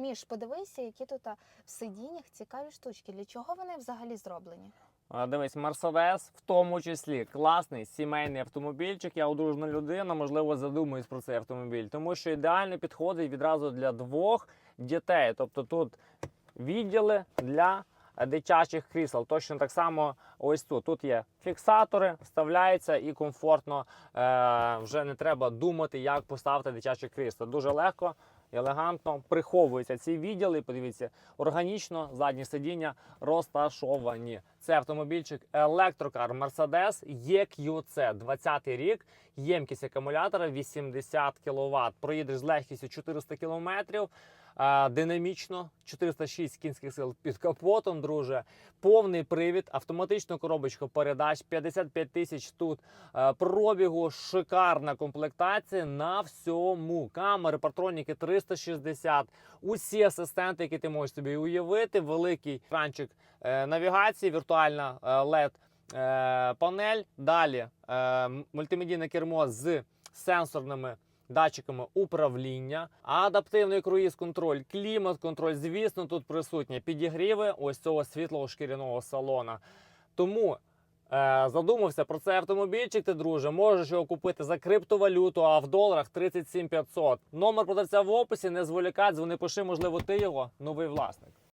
Міш, подивися, які тут в сидіннях цікаві штучки. Для чого вони взагалі зроблені? Дивись, Мерседес, в тому числі класний сімейний автомобільчик. Я одружена людина, можливо, задумуюсь про цей автомобіль, тому що ідеально підходить відразу для двох дітей. Тобто тут відділи для дитячих крісел. Точно так само ось тут. Тут є фіксатори, вставляється і комфортно е, вже не треба думати, як поставити дитяче крісло. Дуже легко. Елегантно приховуються ці відділи. Подивіться, органічно задні сидіння розташовані. Це автомобільчик електрокар Mercedes EQC 20 рік. Ємкість акумулятора 80 кВт. Проїдеш з легкістю 400 км. е, Динамічно 406 кінських сил під капотом, друже. Повний привід, автоматичну коробочку передач, 55 тисяч тут е, пробігу, шикарна комплектація на всьому. Камери, партроніки 360, усі асистенти, які ти можеш собі уявити. Великий екранчик е, навігації, віртуальна е, LED е, панель. Далі мультимедійне кермо з сенсорними. Датчиками управління, адаптивний круїз-контроль, клімат-контроль. Звісно, тут присутні підігріви ось цього світлого шкіряного салона. Тому задумався про цей автомобільчик, ти друже. Можеш його купити за криптовалюту, а в доларах 37 500. Номер продавця в описі. Не зволікай, дзвони, пиши, можливо, ти його новий власник.